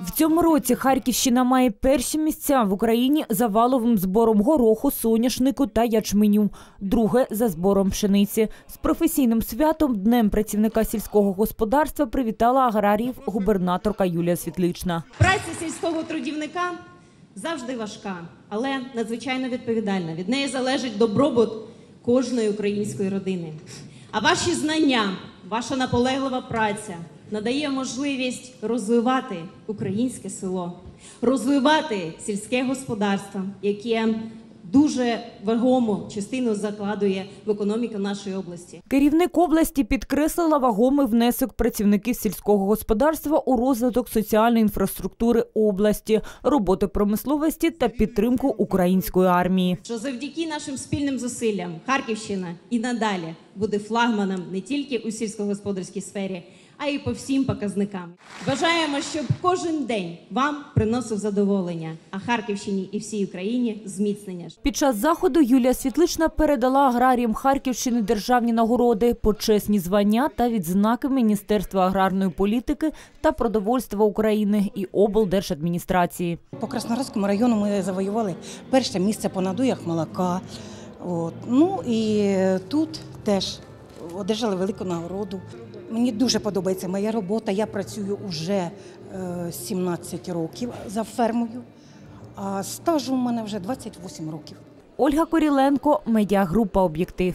В цьому році Харківщина має перші місця в Україні за валовим збором гороху, соняшнику та ячменю, друге за збором пшениці. З професійним святом Днем працівника сільського господарства привітала аграріїв губернаторка Юлія Світлична. Праця сільського трудівника завжди важка, але надзвичайно відповідальна. Від неї залежить добробут кожної української родини. А ваші знання, ваша наполеглива праця надає можливість розвивати українське село, розвивати сільське господарство, яке дуже вагому частину закладує в економіку нашої області. Керівник області підкреслила вагомий внесок працівників сільського господарства у розвиток соціальної інфраструктури області, роботи промисловості та підтримку української армії. що завдяки нашим спільним зусиллям Харківщина і надалі буде флагманом не тільки у сільськогосподарській сфері, а й по всім показникам. Бажаємо, щоб кожен день вам приносив задоволення, а Харківщині і всій Україні зміцнення. Під час заходу Юлія Світлична передала аграріям Харківщини державні нагороди, почесні звання та відзнаки Міністерства аграрної політики та продовольства України і облдержадміністрації. По Краснодарському району ми завоювали перше місце по надуях молока. От. Ну і тут теж одержали велику нагороду. Мені дуже подобається моя робота. Я працюю вже е, 17 років за фермою, а стажу у мене вже 28 років. Ольга Коріленко, медіагрупа Об'єктив.